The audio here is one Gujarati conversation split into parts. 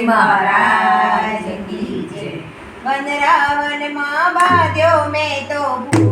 મહારાજ કી જય. વનરાવનમાં બાધ્યો મેં તો ભૂ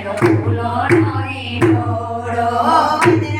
ડોલો રે ડોળો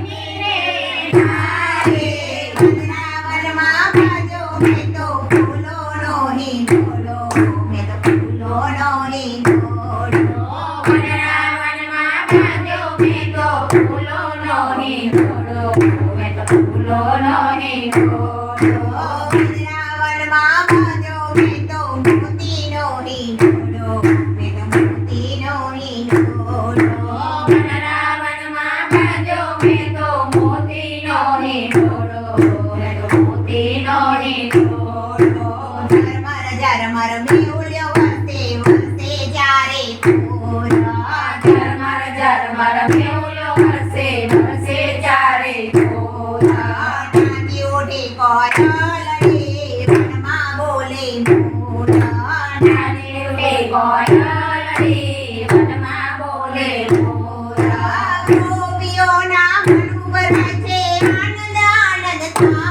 મારા મેહુલો હસે હસે ચારે જોરા નાની ઓઢી કોયલડી મનમાં બોલે મોરા નાની ઓઢી કોયલડી મનમાં બોલે મોરા ગોપીઓના મનુ વરાજે આનંદ આનંદ થાય